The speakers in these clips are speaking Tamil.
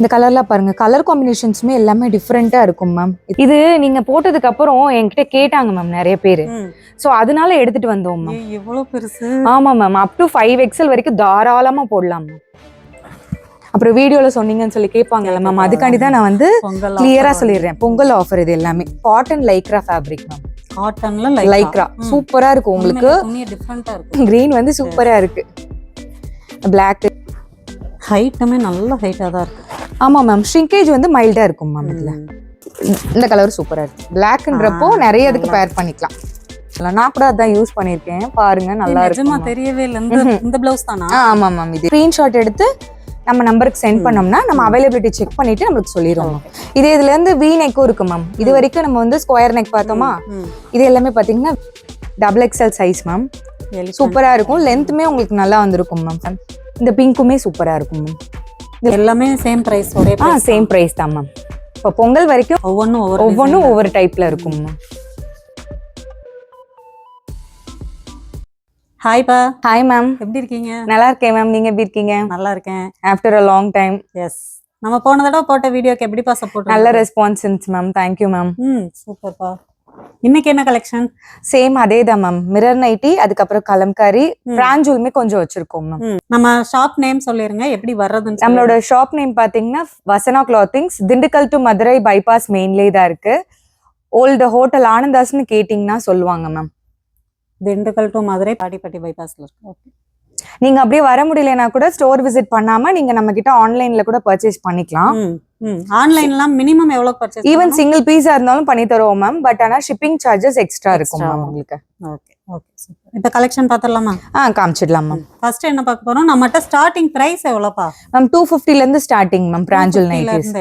இந்த கலர்லாம் பாருங்க. கலர் காம்பினேஷன்ஸுமே எல்லாமே டிஃப்ரெண்ட்டாக இருக்கும் மேம் இது நீங்க போட்டதுக்கு அப்புறம் என்கிட்ட கேட்டாங்க மேம் நிறைய பேர். ஸோ அதனால எடுத்துட்டு வந்தோம் மேம் எவ்வளவு பெருசு? ஆமா ma'am up to five XL வரைக்கும் தாராளமா போடலாம் மேம் அப்புறம் வீடியோல சொன்னீங்கன்னு சொல்லி கேட்பாங்கல்ல மேம் அதுக்காண்டி தான் நான் வந்து பொங்கல் கிளியரா சொல்லிடுறேன். பொங்கல் ஆஃபர் இது எல்லாமே. காட்டன் லைக்ரா ஃபேப்ரிக் மேம் காட்டன்ல லைக்ரா சூப்பரா இருக்கும் உங்களுக்கு. டிஃப்ரெண்டா இருக்கு கிரீன் வந்து சூப்பரா இருக்கு. பிளாக் ஹைட்டுமே நல்ல ஹைட்டா தான் இருக்கு. ஆமா மேம் ஷ்ரிங்கேஜ் வந்து மைல்டா இருக்கும் மேம் இதுல. இந்த கலர் சூப்பரா இருக்கு. பிளாக்ன்றப்போ நிறைய இதுக்கு பேர் பண்ணிக்கலாம். நான் கூட அதான் யூஸ் பண்ணிருக்கேன். பாருங்க நல்லா நிஜமா இருக்கும் தெரியவே இல்லை. இந்த பிளவுஸ் தானா? ஆமா மேம் இது ஸ்கிரீன்ஷாட் எடுத்து நம்ம நம்பருக்கு சென்ட் பண்ணோம்னா நம்ம அவைலபிலிட்டி செக் பண்ணிட்டு நம்மளுக்கு சொல்லிடுவோம் இது இதுல இருந்து வி நெக்கும் இருக்கு மேம் இது வரைக்கும் நம்ம வந்து ஸ்கொயர் நெக் பார்த்தோமா. இது எல்லாமே பாத்தீங்கன்னா டபுள் எக்ஸ்எல் சைஸ் மேம். சூப்பரா இருக்கும். லென்த்துமே உங்களுக்கு நல்லா வந்திருக்கும் மேம் இந்த பிங்க்குமே சூப்பரா இருக்கும் மேம் எல்லாமே சேம் பிரைஸ் ஒரே ஆ சேம் பிரைஸ் தான். மேம் இப்போ பொங்கல் வரைக்கும் ஒவ்வொன்றும் ஒவ்வொரு ஒவ்வொன்றும் ஒவ்வொரு டைப்ல இருக்கும் மேம் ஹாய்ப்பா ஹாய் மேம் எப்படி இருக்கீங்க? நல்லா இருக்கேன் மேம் நீங்க எப்படி இருக்கீங்க? நல்லா இருக்கேன். After a long time yes நம்ம போன தடவை போட்ட வீடியோக்கு எப்படிப்பா சப்போர்ட் நல்ல ரெஸ்பான்ஸ் மேம் தேங்க்யூ மேம் ம் சூப்பர்ப்பா இன்னைக்கு என்ன கலெக்ஷன் சேம் அதே தான் மேம் மிரர் நைட்டி அதுக்கப்புறம் கலம்காரி பிராஞ்சூலுமே கொஞ்சம் வச்சிருக்கோம் மேம் நம்ம ஷாப் நேம் சொல்லிருங்க எப்படி வர்றதுன்னு நம்மளோட ஷாப் நேம் பாத்தீங்கன்னா Vasana clothings Dindigul to Madurai bypass மெயின்லேயே தான் இருக்கு. ஓல்டு ஹோட்டல் ஆனந்தாஸ்னு கேட்டிங்கன்னா சொல்லுவாங்க மேம் திண்டுக்கல் டு மதுரை பாடிப்பட்டி பைபாஸ்ல இருக்கு. ஓகே நீங்க அப்படியே வர முடியலனா கூட ஸ்டோர் விசிட் பண்ணாம நீங்க நம்ம கிட்ட ஆன்லைன்ல கூட பர்ச்சேஸ் பண்ணிக்கலாம். ஆன்லைன்லாம் மினிமம் எவ்வளவு பர்ச்சேஸ் ஈவன் சிங்கிள் பீஸா இருந்தாலும் பண்ணி தருவோம் மேம் பட் ஆனா ஷிப்பிங் சார்ஜஸ் எக்ஸ்ட்ரா இருக்கும் மேம். உங்களுக்கு. ஓகே ஓகே இப்போ கலெக்ஷன் பார்த்துடலாமா ஆ காமிச்சிடலாம் மேம் ஃபர்ஸ்ட் என்ன பார்க்க போறோம்? நம்மகிட்ட ஸ்டார்டிங் பிரைஸ் எவ்வளோப்பா? மேம் டூ ஃபிஃப்டில இருந்து ஸ்டார்டிங் மேம் பிராஞ்சூல் நைட்டிஸ்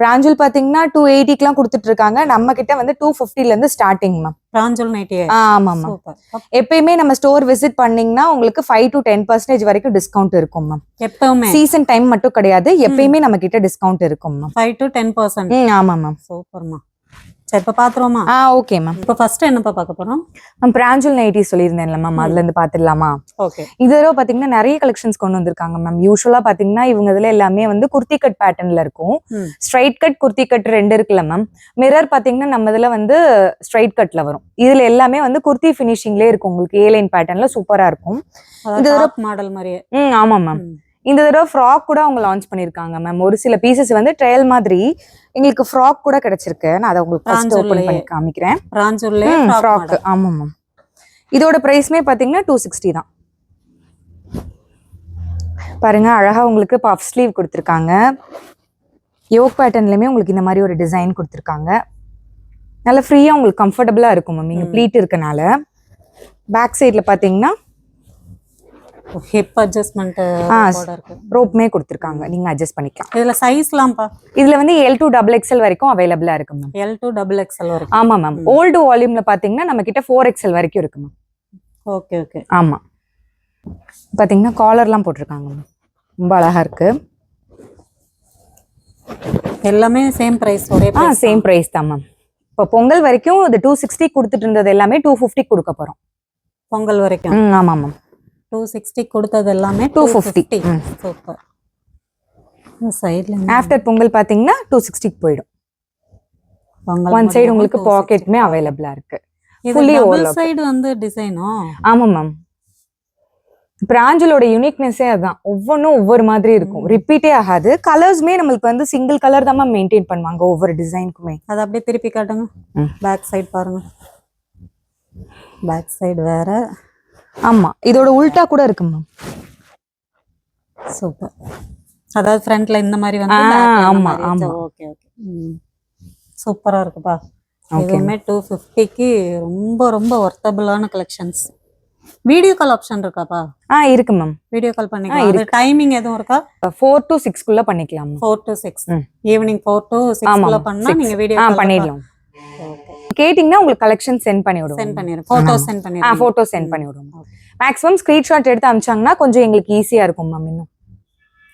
பிராஞ்சூல் பாத்தீங்கன்னா டூ எயிட்டிக்குலாம் கொடுத்துட்டு இருக்காங்க. நம்ம கிட்ட வந்து டூ ஃபிஃப்டில இருந்து ஸ்டார்டிங் மேம் பிராஞ்சல் நைட்டியே. ஆமா மேம் சூப்பர். எப்பயுமே நம்ம ஸ்டோர் விசிட் பண்ணீங்கன்னா உங்களுக்கு ஃபைவ் டு டென் பர்சன்டேஜ் வரைக்கும் டிஸ்கவுண்ட் இருக்கும் மேம் எப்பவுமே. சீசன் டைம் மட்டும் கிடையாது. எப்பயுமே நம்ம கிட்ட டிஸ்கவுண்ட் இருக்கும் ma'am five to ten percent ஆமா மேம் சூப்பர்மா. சரி இப்போ பார்த்துருவோமா ஆ ஓகே மேம் இப்போ ஃபர்ஸ்ட் என்னப்பா பார்க்க போறோம்? மேம் பிராஞ்சூல் நைட்டி சொல்லியிருந்தேன்ல மேம் அதுல இருந்து பாத்துடலாமா? ஓகே இது பாத்தீங்கன்னா நிறைய கலெக்ஷன்ஸ் கொண்டு வந்திருக்காங்க மேம் யூஸ்வலா பாத்தீங்கன்னா இவங்க இதுல எல்லாமே வந்து குர்த்தி கட் பேட்டர்ன்ல இருக்கும். ஸ்ட்ரைட் கட் குர்த்தி கட் ரெண்டு இருக்குல்ல மேம் மிரர் பாத்தீங்கன்னா நம்ம இதுல வந்து ஸ்ட்ரைட் கட்ல வரும். இதுல எல்லாமே வந்து குர்த்தி ஃபினிஷிங்லேயே இருக்கும். உங்களுக்கு ஏ லைன் பேட்டர்ன்ல சூப்பரா இருக்கும். டாப் மாடல் மாதிரியே. ம் ஆமா மேம். இந்த தடவை ஃப்ராக் கூட அவங்க லான்ச் பண்ணிருக்காங்க மேம் ஒரு சில பீசஸ் வந்து ட்ரையல் மாதிரி எங்களுக்கு ஃப்ராக் கூட கிடைச்சிருக்கு. நான் அதை உங்களுக்கு ஃபர்ஸ்ட் ஓபன் Pranjul-லயே. பண்ணி காமிக்கிறேன். ஃப்ராக் ஆமா மேம் இதோட பிரைஸ்மே பாத்தீங்கன்னா டூ சிக்ஸ்டி தான். பாருங்க அழகா உங்களுக்கு பஃப் ஸ்லீவ் கொடுத்துருக்காங்க. யோக் பேட்டர்ன்லயுமே உங்களுக்கு இந்த மாதிரி ஒரு டிசைன் கொடுத்துருக்காங்க. நல்ல ஃப்ரீயா உங்களுக்கு கம்ஃபர்டபுளா இருக்கும் மேம் இங்க ப்ளீட் இருக்கனால. பேக் சைடுல பாத்தீங்கன்னா ஹிப் அட்ஜஸ்ட்மெண்ட் ரோப்மே கொடுத்துருக்காங்க. நீங்க அட்ஜஸ்ட் பண்ணிக்கலாம். இதுல சைஸ்லாம்ப்பா இதுல வந்து எல் டூ டபுள் எக்ஸ்எல் வரைக்கும் அவைலபிளா இருக்கு ma'am L to double XL வரைக்கும். ஆமா மேம் ஓல்டு வால்யூம்ல பாத்தீங்கன்னா நம்ம கிட்ட ஃபோர் எக்ஸ்எல் வரைக்கும் இருக்கு மேம் ஓகே ஓகே ஆமா. பாத்தீங்கன்னா காலர்லாம் போட்டிருக்காங்க மேம் ரொம்ப அழகா இருக்கு. எல்லாமே சேம் பிரைஸ் ஒரே ஆ சேம் பிரைஸ் தான். மேம் இப்போ பொங்கல் வரைக்கும் இது டூ சிக்ஸ்டி கொடுத்துட்டு இருந்தது எல்லாமே டூ ஃபிஃப்டி கொடுக்க போறோம். பொங்கல் வரைக்கும். ம் ஆமா மேம் டூ சிக்ஸ்டி கொடுத்தது எல்லாமே 250. 250 ம். சூப்பர் சைடுல ஆஃப்டர் பொங்கல் பாத்தீங்கன்னா டூ சிக்ஸ்டிக்கு போயிடும். ஒன் சைடு உங்களுக்கு பாக்கெட்டுமே அவைலபிளா இருக்கு. சைடு வந்து டிசைனோ ஆமா மேம் பிராஞ்சலோட யூனிக்னஸே அதான். ஒவ்வொன்றும் ஒவ்வொரு மாதிரி இருக்கும். ரிப்பீட்டே ஆகாது. கலர்ஸ்மே நம்மளுக்கு வந்து சிங்கிள் கலர் தான் மெயின்டைன் பண்ணுவாங்க ஒவ்வொரு டிசைனுக்குமே அது அப்படியே திருப்பி காட்டுங்க. பேக் சைடு பாருங்க. பேக் சைடு வேற. ஆமா இதோட உல்டா கூட இருக்கு மேம் சூப்பர். அதாவது ஃப்ரண்ட்ல இந்த மாதிரி வந்து ஆமா, ஆமா. ஓகே ஓகே சூப்பரா இருக்குப்பா. இதுவுமே டூ ஃபிஃப்டிக்கு ரொம்ப ரொம்ப ஒர்த்தபிளான கலெக்ஷன்ஸ் வீடியோ கால் ஆப்ஷன் இருக்காப்பா? ஆ இருக்கு மேம் வீடியோ கால் பண்ணிக்கலாம். அது டைமிங் எதுவும் இருக்கா? ஃபோர் டு சிக்ஸ்க்குள்ள பண்ணிக்கலாம் ma'am. ஃபோர் டு சிக்ஸ் ம். ஈவினிங் ஃபோர் டு ஆமா சிக்ஸ்ல ma'am. பண்ணா. நீங்க வீடியோ கால் பண்ணிடலாம். ஓகே கேட்டிங்கன்னா உங்களுக்கு கலெக்ஷன் சென்ட் பண்ணி சென்ட் பண்ணிடுறேன் ஃபோட்டோ சென்ட் ஆ பண்ணிடுறேன் ஃபோட்டோ சென்ட் பண்ணி விடுவோம். மேக்ஸிமம் ஸ்கிரீன்ஷாட் எடுத்து அமிச்சாங்கன்னா கொஞ்சம் எங்களுக்கு ஈஸியா இருக்கும் மேம் இன்னும்.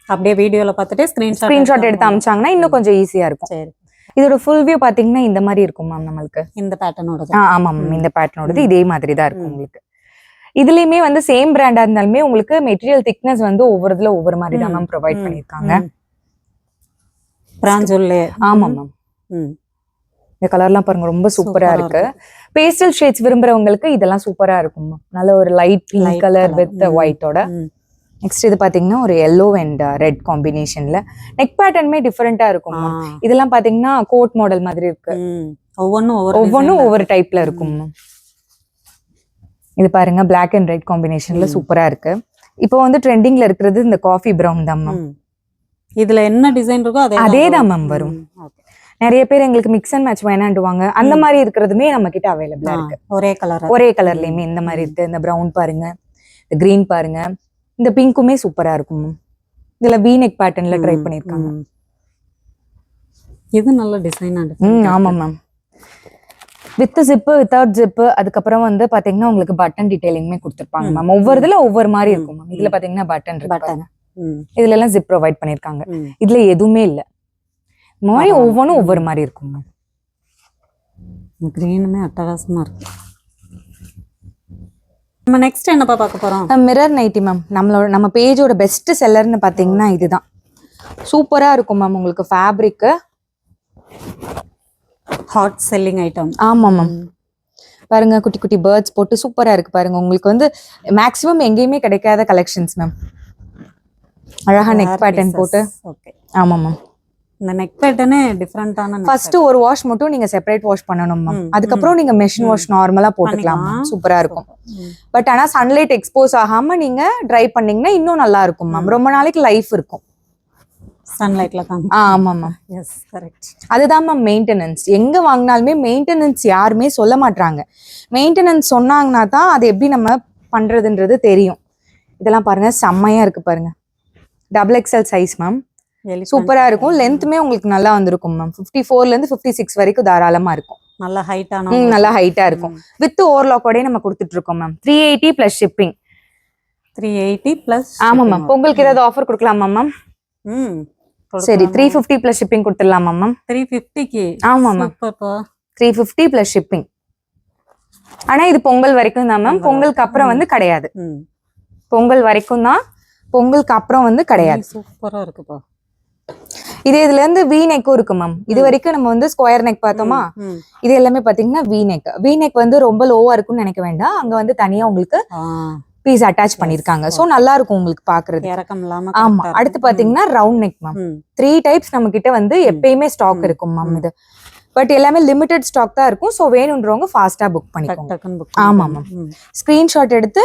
அப்படியே வீடியோல பார்த்துட்டு ஸ்கிரீன்ஷாட் ஸ்கிரீன்ஷாட் எடுத்து அமிச்சாங்கன்னா இன்னும் கொஞ்சம் ஈஸியா இருக்கும். சரி. இதோட ஃபுல் வியூ பாத்தீங்கன்னா இந்த மாதிரி இருக்கும் மேம் நம்மளுக்கு. இந்த பேட்டர்னோட ஆ ஆமா மேம் இந்த பேட்டர்னோடது இதே மாதிரி தான் இருக்கும் உங்களுக்கு. இதுலயுமே வந்து சேம் பிராண்டா இருந்தாலுமே உங்களுக்கு மெட்டீரியல் திக்னஸ் வந்து ஒவ்வொரு இதுல ஒவ்வொரு மாதிரி தான் மேம் ப்ரொவைட் பண்ணிருக்காங்க பிராஞ்சொல்லே ஆமா மேம் இந்த கலர்லாம் பாருங்க ரொம்ப சூப்பரா இருக்கு. பேஸ்டல் ஷேட்ஸ் விரும்புறவங்களுக்கு இதெல்லாம் சூப்பரா இருக்கும். நல்ல ஒரு லைட் பிங்க் கலர். வித். ஒயிட்டோட நெக்ஸ்ட் இது பாத்தீங்கன்னா ஒரு எல்லோ அண்ட் ரெட் காம்பினேஷன்ல நெக் பேட்டர்னுமே டிஃபரெண்டா இருக்கும். இதெல்லாம் பாத்தீங்கன்னா கோட் மாடல் மாதிரி இருக்கு. ஒவ்வொன்றும் ஒவ்வொன்றும் ஒவ்வொரு டைப்ல இருக்கும். இது பாருங்க Black அண்ட் ரெட் காம்பினேஷன்ல. சூப்பரா இருக்கு. இப்போ வந்து ட்ரெண்டிங்ல இருக்கிறது இந்த காஃபி பிரவுன் தான் மேம். இதுல என்ன டிசைன் இருக்கோ அதே அதே தான் மேம் வரும். நிறைய பேர் எங்களுக்கு மிக்ஸ் அண்ட் மேட்ச் வேணாண்டுவாங்க அந்த மாதிரி இருக்கிறதுமே நம்ம கிட்ட அவைலபிளா இருக்கு. ஒரே கலர் ஒரே கலர்லயுமே இந்த மாதிரி இருக்கு. இந்த பிரவுன் பாருங்க. இந்த கிரீன் பாருங்க. இந்த பிங்க்குமே சூப்பரா இருக்கும். இதுல வி நெக் பேட்டர்ன்ல ட்ரை பண்ணிருக்காங்க. இது நல்ல டிசைனா ம் ஆமா ma'am with zip without zip அதுக்கப்புறம் வந்து பாத்தீங்கன்னா உங்களுக்கு பட்டன் டீடைலிங்குமே கொடுத்துருப்பாங்க. மேம் ஒவ்வொரு இதுல ஒவ்வொரு மாதிரி இருக்கும் மேம் இதுல பாத்தீங்கன்னா பட்டன் இருக்கு பட்டன் இதுல எல்லாம் ஜிப் ப்ரொவைட் பண்ணிருக்காங்க. இதுல எதுவுமே இல்ல. இந்த மாதிரி பரவாயில்ல. ஒவ்வொன்றும் ஒவ்வொரு மாதிரி இருக்கும் மேம் கிரீனுமே அட்டகாசமா இருக்கு. நம்ம நெக்ஸ்ட் என்னப்பா பார்க்க போறோம்? மிரர் நைட்டி மேம் நம்மளோட நம்ம பேஜோட பெஸ்ட் செல்லர்னு பாத்தீங்கன்னா இதுதான். சூப்பரா இருக்கும் மேம் உங்களுக்கு ஃபேப்ரிக் ஹாட் செல்லிங் ஐட்டம் ஆமா மேம் பாருங்க குட்டி குட்டி பேர்ட்ஸ் போட்டு சூப்பரா இருக்கு பாருங்க. உங்களுக்கு வந்து மேக்ஸிமம் எங்கேயுமே கிடைக்காத கலெக்ஷன்ஸ் மேம் அழகா நெக் பேட்டர்ன் போட்டு. ஓகே ஆமா மேம் இந்த நெக் பேட்டர்னே டிஃப்ரெண்டான ஃபர்ஸ்ட் ஒரு வாஷ் மட்டும் நீங்க செப்பரேட் வாஷ் பண்ணணும் மேம் அதுக்கப்புறம் நீங்க மெஷின் வாஷ் நார்மலா போட்டுக்கலாம். சூப்பரா இருக்கும். பட் ஆனா சன்லைட் எக்ஸ்போஸ் ஆகாம நீங்க ட்ரை பண்ணீங்கன்னா இன்னும் நல்லா இருக்கும் மேம் ரொம்ப நாளைக்கு லைஃப் இருக்கும். சன்லைட்ல ஆ, ஆமா மேம் எஸ் கரெக்ட் அதுதான் மேம் மெயின்டெனன்ஸ் எங்க வாங்கினாலுமே மெயின்டெனன்ஸ் யாருமே சொல்ல மாட்டாங்க மெயின்டெனன்ஸ் சொன்னாங்கன்னா தான் அது எப்படி நம்ம பண்றதுன்றது தெரியும். இதெல்லாம் பாருங்க செம்மையா இருக்கு பாருங்க. டபுள் எக்ஸ்எல் சைஸ் மேம் சூப்பரா இருக்கும். லென்த்துமே உங்களுக்கு நல்லா வந்திருக்கும் மேம் ஃபிஃப்டி ஃபோர்ல இருந்து ஃபிஃப்டி சிக்ஸ் வரைக்கும் தாராளமா இருக்கும். நல்ல ஹைட்டான நல்லா ஹைட்டா இருக்கும். வித் ஓவர்லாக்கோடய நம்ம கொடுத்துட்டு இருக்கோம் ma'am three eighty plus shipping three eighty plus ஆமா மேம் பொங்கலுக்கு ஏதாவது ஆஃபர் கொடுக்கலாமா மேம் ம். சரி த்ரீ ஃபிஃப்டி பிளஸ் ஷிப்பிங் கொடுத்துடலாமா மேம் த்ரீ ஃபிஃப்டிக்கு ஆமா ma'am three fifty plus shipping ஆனா இது பொங்கல் வரைக்கும் தான் மேம் பொங்கலுக்கு அப்புறம் வந்து கிடையாது. பொங்கல் வரைக்கும் தான் பொங்கலுக்கு அப்புறம் வந்து கிடையாது. சூப்பரா இருக்குப்பா. இது இதுல இருந்து வி நெக்கும் இருக்கு மேம் இது வரைக்கும் நம்ம வந்து ஸ்கொயர் நெக் பார்த்தோமா? இது எல்லாமே பாத்தீங்கன்னா வி நெக் வி நெக் வந்து ரொம்ப லோவா இருக்கும்னு நினைக்க வேண்டாம். அங்க வந்து தனியா உங்களுக்கு பீஸ் அட்டாச் பண்ணிருக்காங்க சோ நல்லா இருக்கும் உங்களுக்கு பாக்குறது ஆமா. அடுத்து. பாத்தீங்கன்னா round neck ma'am three types நம்ம கிட்ட வந்து எப்பயுமே ஸ்டாக். இருக்கும் மேம். இது. பட் எல்லாமே லிமிடெட் ஸ்டாக் தான் இருக்கும். ஸோ வேணுன்றவங்க ஃபாஸ்டா புக் பண்ணிக்கோங்க. ஆமா, பண்ணிக்கலாம். ம். ஸ்கிரீன்ஷாட் எடுத்து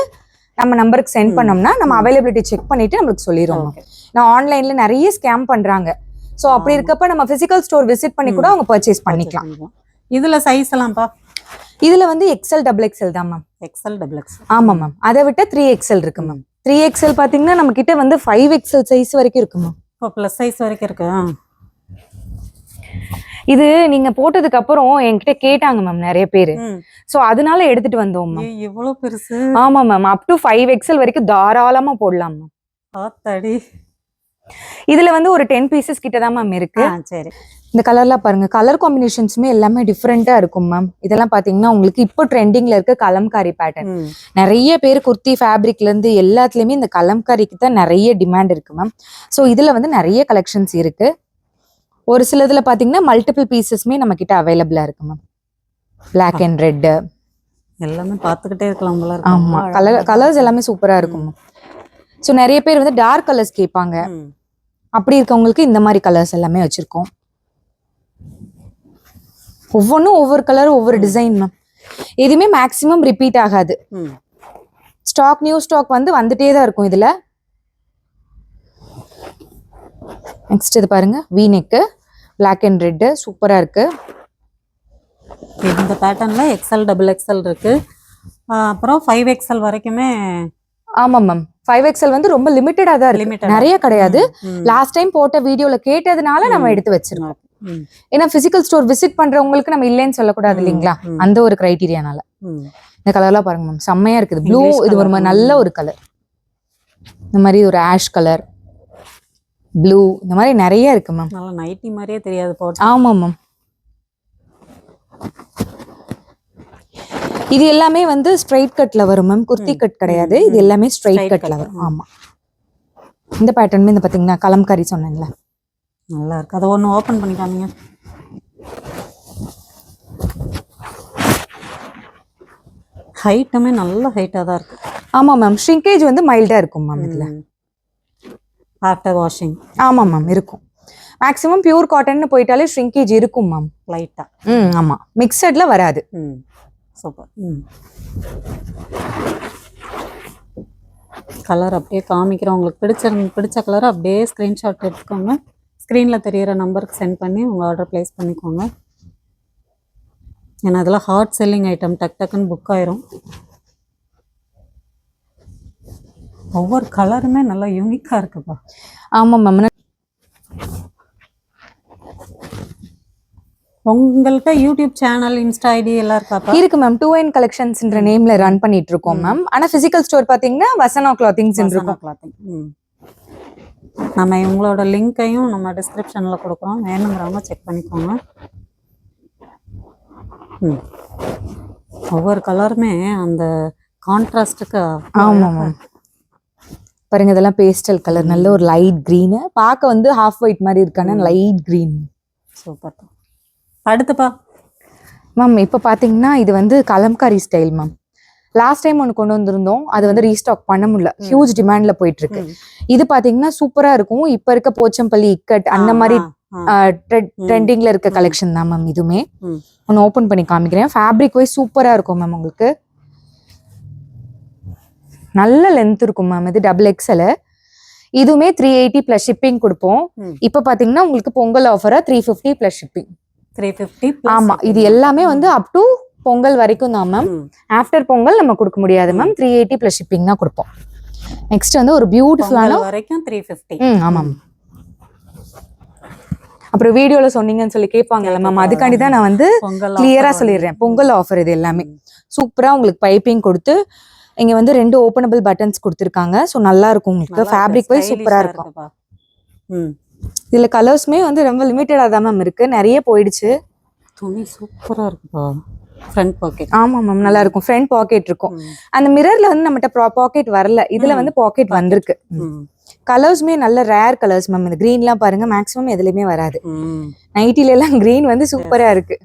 நம்ம நம்பருக்கு சென்ட். பண்ணோம்னா நம்ம அவைலபிலிட்டி செக் பண்ணிட்டு நம்மளுக்கு சொல்லிடுவோம். நான் ஆன்லைன்ல நிறைய ஸ்கேம் பண்றாங்க. ஸோ அப்படி. இருக்கப்ப நம்ம பிசிக்கல் ஸ்டோர் விசிட் பண்ணி கூட அவங்க பர்ச்சேஸ் பண்ணிக்கலாம். இதுல சைஸ் எல்லாம்ப்பா இதுல வந்து எக்ஸல் டபுள் எக்ஸல் தான் மேம் எக்ஸல் டபுள் எக்ஸ் ஆமா மேம் அதை விட்ட த்ரீ எக்ஸல் இருக்கு மேம் த்ரீ எக்ஸல் பாத்தீங்கன்னா நம்ம கிட்ட வந்து ஃபைவ் எக்ஸல் சைஸ் வரைக்கும் இருக்கு மேம் இப்போ ப்ளஸ் சைஸ் வரைக்கும் இருக்கு. இது நீங்க போட்டதுக்கு அப்புறம் என்கிட்ட கேட்டாங்க மேம் நிறைய பேரு. சோ அதனால எடுத்துட்டு வந்தோம் மேம் இவ்வளவு பெருசு. ஆமா ma'am up to five XL வரைக்கும் தாராளமா போடலாம் மேம் ஆத்தாடி. இதுல வந்து ஒரு டென் பீசஸ் கிட்ட தான் மேம் இருக்கு. சரி. இந்த கலர்லாம் பாருங்க கலர் காம்பினேஷன்ஸுமே எல்லாமே டிஃப்ரெண்டா இருக்கும் மேம் இதெல்லாம் பாத்தீங்கன்னா உங்களுக்கு இப்போ ட்ரெண்டிங்ல இருக்க கலம்காரி பேட்டர்ன். நிறைய பேர் குர்த்தி ஃபேப்ரிக்ல இருந்து எல்லாத்துலயுமே இந்த கலம்காரிக்கு தான் நிறைய டிமாண்ட் இருக்கு மேம் ஸோ இதுல வந்து நிறைய கலெக்ஷன்ஸ் இருக்கு. ஒரு சிலதுல பாத்தீங்கன்னா மல்டிபிள் பீசஸ்மே நம்ம கிட்ட அவைலபிளா இருக்கு மேம் பிளாக் அண்ட் ரெட் எல்லாமே பார்த்துக்கிட்டே இருக்கலாம். ஆமா. கலர். கலர்ஸ் எல்லாமே சூப்பரா இருக்கும் ஸோ நிறைய பேர் வந்து டார்க் கலர்ஸ் கேட்பாங்க. அப்படி இருக்கவங்களுக்கு இந்த மாதிரி கலர்ஸ் எல்லாமே வச்சிருக்கோம். ஒவ்வொன்றும் ஒவ்வொரு கலர் ஒவ்வொரு டிசைன் மேம் எதுவுமே மேக்ஸிமம் ரிப்பீட் ஆகாது. ஸ்டாக் நியூ ஸ்டாக் வந்து வந்துட்டே தான் இருக்கும் இதுல. நெக்ஸ்ட் இது பாருங்க. V neck black and red சூப்பரா இருக்கு. இந்த பேட்டர்ன்ல எக்ஸல் டபுள் எக்ஸல் இருக்கு. அப்புறம் ஃபைவ் எக்ஸல் வரைக்குமே ஆமா மேம் ஃபைவ் எக்ஸல் வந்து ரொம்ப லிமிட்டடா தான் இருக்கு. நிறைய கிடையாது. லாஸ்ட் டைம் போட்ட வீடியோல கேட்டதுனால நம்ம எடுத்து வச்சிருக்கோம். ஏன்னா பிசிக்கல் ஸ்டோர் விசிட் பண்றவங்களுக்கு நம்ம இல்லைன்னு சொல்லக்கூடாது இல்லைங்களா. அந்த ஒரு கிரைட்டீரியானால ம். இந்த கலர்லாம் பாருங்க மேம் செம்மையா இருக்குது. ப்ளூ இது ஒரு. மாதிரி நல்ல ஒரு கலர் இந்த மாதிரி ஒரு ஆஷ் கலர் ப்ளூ இந்த மாதிரி நிறைய இருக்கு மேம் நல்லா நைட்டி மாதிரியே தெரியாது போட்டு. ஆமா மேம் இது எல்லாமே வந்து ஸ்ட்ரைட் கட்ல வரும் மேம் குர்த்தி கட் கிடையாது. இது. எல்லாமே ஸ்ட்ரைட் cut, வரும். ம். ஆமா. இந்த பேட்டர்னுமே இந்த பாத்தீங்கன்னா கலம்காரி சொன்னேன்ல. நல்லா இருக்கு. அதை ஒன்று ஓப்பன் பண்ணி காமிங்க. ஹைட்டுமே நல்ல ஹைட்டாக தான் இருக்கு. ஆமா மேம் ஷ்ரிங்கேஜ் வந்து மைல்டா இருக்கும் மேம் இதுல. ஆஃப்டர் வாஷிங் ஆமா மேம் இருக்கும். மேக்ஸிமம் பியூர் காட்டன்னு போயிட்டாலே ஷ்ரிங்கேஜ் இருக்கும் மேம் லைட்டாக ம் ஆமா. மிக்சட்ல வராது. ம். சூப்பர். ம் கலர் அப்படியே காமிக்கிறோம் உங்களுக்கு பிடிச்ச பிடிச்ச கலர் அப்படியே ஸ்க்ரீன்ஷாட் எடுத்துக்கோங்க. ஸ்க்ரீனில் தெரியிற நம்பருக்கு சென்ட் பண்ணி உங்கள் ஆர்டர் ப்ளேஸ் பண்ணிக்கோங்க. ஏன்னா அதெல்லாம் ஹாட் செல்லிங் ஐட்டம் டக் டக்குன்னு புக் ஆயிரும். ஒவ்வொரு கலருமே நல்லா யூனிக்காக இருக்குப்பா. ஆமா மேம் உங்கள்கிட்ட யூடியூப் சேனல் இன்ஸ்டா ஐடி எல்லாம் இருக்காப்பா இருக்கு மேம் டூ என் கலெக்ஷன்ஸ்ன்ற நேம்ல ரன் பண்ணிட்டு இருக்கோம் மேம் ஆனா பிசிக்கல் ஸ்டோர் பாத்தீங்கன்னா வசனா கிளாத்திங்ஸ் இருக்கும். கிளாத்திங் நம்ம இவங்களோட லிங்க்கையும் நம்ம டிஸ்கிரிப்ஷனில் கொடுக்குறோம். வேணுங்கிறவங்க செக் பண்ணிக்கோங்க. ஒவ்வொரு கலருமே அந்த கான்ட்ராஸ்ட்டுக்கு ஆமா மேம் பாருங்க இதெல்லாம் பேஸ்டல் கலர் நல்ல ஒரு லைட் green. பார்க்க வந்து ஹாஃப் ஒயிட் மாதிரி இருக்கான லைட் green. சூப்பர் அடுத்துப்பா. மேம் இப்போ பார்த்தீங்கன்னா இது வந்து kalamkari style ma'am last time ஒன்று கொண்டு வந்திருந்தோம். அது வந்து ரீஸ்டாக் பண்ண முடியல. ஹியூஜ் டிமாண்ட்ல போயிட்டு இருக்கு. இது பாத்தீங்கன்னா சூப்பரா இருக்கும். இப்ப இருக்க போச்சம்பள்ளி இக்கட் அந்த மாதிரி. ட்ரெண்டிங்ல இருக்க கலெக்ஷன் தான் மேம் இதுவுமே. ஒன்று ஓப்பன் பண்ணி காமிக்கிறேன். ஃபேப்ரிக் வைஸ் சூப்பரா இருக்கும் மேம் உங்களுக்கு. நல்ல லென்த் இருக்கும் மேம் இது டபுள் எக்ஸ்எல் இதுவுமே த்ரீ எயிட்டி பிளஸ் ஷிப்பிங் கொடுப்போம். இப்போ பாத்தீங்கன்னா உங்களுக்கு Pongal ஆஃபரா three fifty plus shipping three fifty ஆமா இது எல்லாமே வந்து அப் டு பொங்கல் வரைக்கும் தான் மேம் ஆஃப்டர் பொங்கல் நம்ம கொடுக்க முடியாது ma'am three eighty plus shipping தான் கொடுப்போம். நெக்ஸ்ட் வந்து ஒரு பியூட்டிஃபுல்லான வரைக்கும் த்ரீ ஃபிஃப்டி ம் ஆமாம் அப்புறம் வீடியோல சொன்னீங்கன்னு சொல்லி கேட்பாங்கல்ல மேம் அதுக்காண்டி தான் நான் வந்து கிளியரா சொல்லிடுறேன். பொங்கல் ஆஃபர் இது எல்லாமே. சூப்பரா உங்களுக்கு பைப்பிங் கொடுத்து இங்க வந்து ரெண்டு ஓப்பனபிள் பட்டன்ஸ் கொடுத்துருக்காங்க. ஸோ நல்லா இருக்கும் உங்களுக்கு. ஃபேப்ரிக் வைஸ் stylish சூப்பரா ஆ இருக்கும். ம். இதுல கலர்ஸ்மே வந்து ரொம்ப லிமிட்டடா தான் மேம் இருக்கு. நிறைய போயிடுச்சு. துணி சூப்பரா இருக்குப்பா. ஃப்ரண்ட் பாக்கெட் ஆமா மேம் நல்லா இருக்கும். ஃப்ரண்ட் பாக்கெட் இருக்கும். அந்த மிரர்ல வந்து நம்மகிட்ட பாக்கெட் வரல. இதுல. வந்து பாக்கெட் வந்திருக்கு. கலர்ஸ்மே நல்ல ரேர் கலர்ஸ் மேம் இந்த கிரீன்லாம் பாருங்க மேக்ஸிமம் எதுலயுமே வராது. நைட்டில எல்லாம் கிரீன் வந்து சூப்பரா இருக்கு.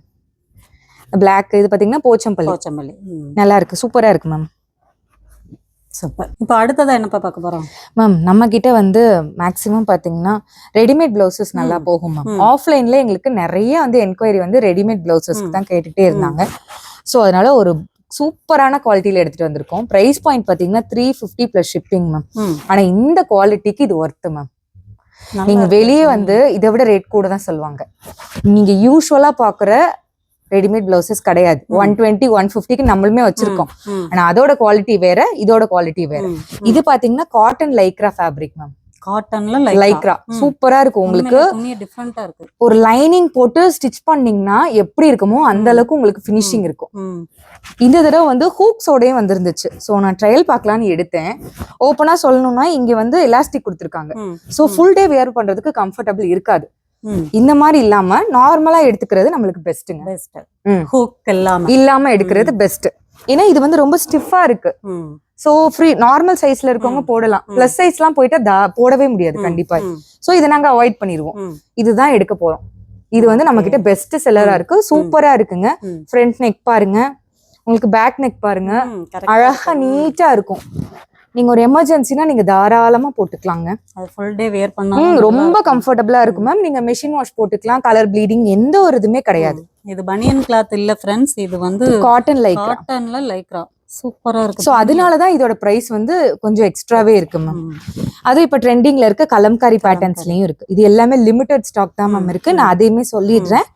பிளாக் இது பாத்தீங்கன்னா போச்சம்பள்ளி. போச்சம்பள்ளி. நல்லா இருக்கு. சூப்பரா இருக்கு மேம் சூப்பர் இப்போ அடுத்ததா என்னப்பா பார்க்க போறோம் மேம் நம்ம கிட்ட வந்து மேக்ஸிமம் பாத்தீங்கன்னா ரெடிமேட் பிளவுசஸ் நல்லா. போகும் மேம். ஆஃப்லைன்ல எங்களுக்கு நிறைய வந்து என்கொயரி வந்து ரெடிமேட் பிளவுசஸ்க்கு. தான் கேட்டுட்டே இருந்தாங்க ஸோ அதனால ஒரு சூப்பரான குவாலிட்டியில எடுத்துட்டு வந்திருக்கோம் பிரைஸ் பாயிண்ட் பாத்தீங்கன்னா three fifty plus shipping ma'am ம். ஆனா இந்த குவாலிட்டிக்கு இது ஒர்த்து மேம் நீங்க. வெளியே. வந்து இதை விட ரேட் கூட தான் சொல்லுவாங்க நீங்க யூஸ்வலா பாக்குற ரெடிமேட் பிளவுசஸ் கிடையாது. ஒன் டுவெண்ட்டி ஒன் ஃபிஃப்டிக்கு நம்மளுமே வச்சிருக்கோம். ஆனா அதோட குவாலிட்டி வேற இதோட குவாலிட்டி வேற. இது பாத்தீங்கன்னா காட்டன் லைக்ரா ஃபேப்ரிக் மேம் காட்டன்ல லைக்ரா. சூப்பரா இருக்கும் உங்களுக்கு துணி டிஃப்ரெண்டா இருக்கு ஒரு லைனிங் போட்டு ஸ்டிச் பண்ணீங்கன்னா எப்படி இருக்குமோ அந்த. அளவுக்கு உங்களுக்கு ஃபினிஷிங் இருக்கும். இந்த தடவை வந்து ஹூக்ஸோடய வந்திருந்துச்சு ஸோ நான் ட்ரையல் பார்க்கலான்னு எடுத்தேன் ஓப்பனா சொல்லணும்னா இங்க வந்து எலாஸ்டிக் கொடுத்துருக்காங்க. ஸோ ஃபுல் டே வேர் பண்றதுக்கு கம்ஃபர்டபுள் இருக்காது. இந்த மாதிரி இல்லாம நார்மலா எடுத்துக்கிறது நம்மளுக்கு பெஸ்ட்டுங்க பெஸ்ட். ஹூக் இல்லாம இல்லாம எடுக்கிறது பெஸ்ட் ஏன்னா இது வந்து ரொம்ப ஸ்டிஃபா இருக்கு. சோ ஃப்ரீ நார்மல் சைஸ்ல இருக்கவங்க. போடலாம். பிளஸ் சைஸ்லாம் போயிட்டா தா- போடவே முடியாது. கண்டிப்பா. சோ இதை நாங்க அவாய்ட் பண்ணிடுவோம். இதுதான் எடுக்க போறோம் இது வந்து நம்ம கிட்ட பெஸ்ட் செல்லரா. இருக்கு சூப்பரா இருக்குங்க. ஃப்ரண்ட் நெக் பாருங்க உங்களுக்கு பேக் நெக் பாருங்க அழகா. நீட்டா இருக்கும் நீங்க ஒரு எமர்ஜென்சினா நீங்க தாராளமா போட்டுக்கலாங்க. அது ஃபுல் டே வேர் பண்ணா ம், ரொம்ப கம்ஃபர்டபுளா இருக்கும் மேம் நீங்க மெஷின் வாஷ் போட்டுக்கலாம் கலர் ப்ளீடிங் எந்த ஒரு இதுமே கிடையாது. இது பனியன் கிளாத் இல்ல ஃப்ரெண்ட்ஸ் இது வந்து காட்டன் லைக் காட்டன்ல லைக்ரா சூப்பரா இருக்கு சோ அதனாலதான் இதோட பிரைஸ் வந்து கொஞ்சம் எக்ஸ்ட்ராவே இருக்கு மேம் ம். அது இப்ப ட்ரெண்டிங்ல இருக்க கலம்காரி பேட்டர்ன்ஸ்லயும் இருக்கு. இது எல்லாமே லிமிடெட் ஸ்டாக் தான் மேம் இருக்கு. நான் அதையுமே சொல்லிடுறேன்.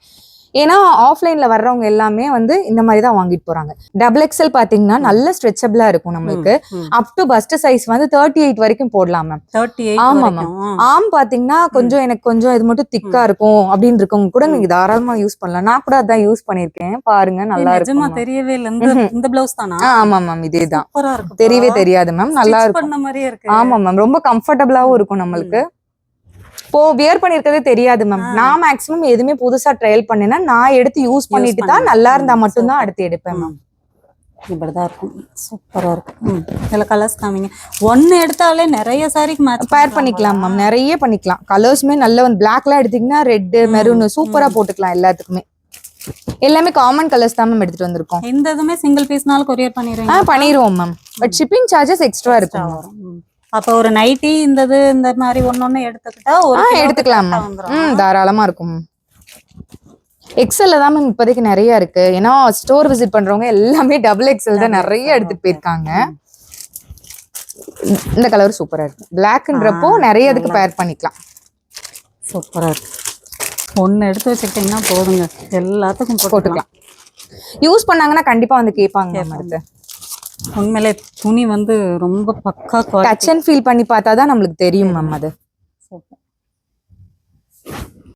ஏன்னா ஆஃப்லைன்ல வர்றவங்க எல்லாமே வந்து இந்த மாதிரி தான் வாங்கிட்டு போறாங்க. டபுள் எக்ஸ்எல் பாத்தீங்கன்னா நல்ல ஸ்ட்ரெச்சபிளா இருக்கும் நம்மளுக்கு. அப் டு பஸ்ட் சைஸ் வந்து தேர்ட்டி எயிட் வரைக்கும் போடலாம் மேம் 38 ஆமா, வரைக்கும். ஆ. ஆம் பாத்தீங்கன்னா கொஞ்சம் எனக்கு கொஞ்சம் இது மட்டும் திக்கா இருக்கும் அப்படின்னு இருக்கவங்க கூட நீங்க தாராளமா யூஸ் பண்ணலாம். நான் கூட அதான் யூஸ் பண்ணிருக்கேன் பாருங்க நல்லா இருக்கும் தெரியவே இல்ல. இந்த பிளவுஸ் தானா? ஆமா மேம் இதேதான் சூப்பரா இருக்கு தெரியவே தெரியாது மேம் நல்லா இருக்கும். ஆமா மேம் ரொம்ப கம்ஃபர்டபுளாவும் இருக்கும் நம்மளுக்கு. இப்போ வியர் பண்ணிருக்கதே தெரியாது மேம். நான் மேக்ஸிமம் எதுவுமே புதுசா ட்ரையல் பண்ணேன்னா நான் எடுத்து யூஸ் பண்ணிட்டு. தான். நல்லா இருந்தா ம், மட்டும் தான் super. அடுத்து எடுப்பேன் மேம். இப்படிதான் இருக்கும். சூப்பரா இருக்கும். இதில் கலர்ஸ் காமிங்க. ஒன்று எடுத்தாலே நிறைய சாரிக்கு பேர் பண்ணிக்கலாம் மேம் நிறைய பண்ணிக்கலாம். கலர்ஸுமே நல்ல வந்து பிளாக்லாம் எடுத்தீங்கன்னா ரெட்டு மெரூன் சூப்பரா போட்டுக்கலாம் எல்லாத்துக்குமே. எல்லாமே காமன் கலர்ஸ் தான் மேம் எடுத்துட்டு வந்திருக்கோம். இந்த இதுமே சிங்கிள் பீஸ்னாலும் கொரியர் ஆ பண்ணிடுவீங்க பண்ணிடுவோம் ma'am but shipping charges extra இருக்கும். அப்போ ஒரு நைட்டி இந்த இது இந்த மாதிரி ஒன்னொன்னு எடுத்துக்கிட்டா ஒரு எடுத்துக்கலாம். ம் தாராளமா இருக்கும். எக்ஸல்ல தான் மேம் இப்போதைக்கு நிறைய இருக்கு. ஏன்னா ஸ்டோர் விசிட் பண்றவங்க எல்லாமே டபுள் எக்ஸல் தான் நிறைய எடுத்துட்டு போயிருக்காங்க. இந்த கலர் சூப்பரா இருக்கு. பிளாக்ன்றப்போ நிறைய இதுக்கு பேர் பண்ணிக்கலாம். சூப்பரா இருக்கு. ஒன்னு எடுத்து வச்சுக்கிட்டீங்கன்னா போதுங்க. எல்லாத்துக்கும் போட்டுக்கலாம். யூஸ் பண்ணாங்கன்னா கண்டிப்பா வந்து கேட்பாங்க. அடுத்து. உண்மையிலே துணி வந்து ரொம்ப பக்கா டச் அண்ட் ஃபீல் பண்ணி பார்த்தா தான் நம்மளுக்கு தெரியும் மேம் அது. சூப்பர்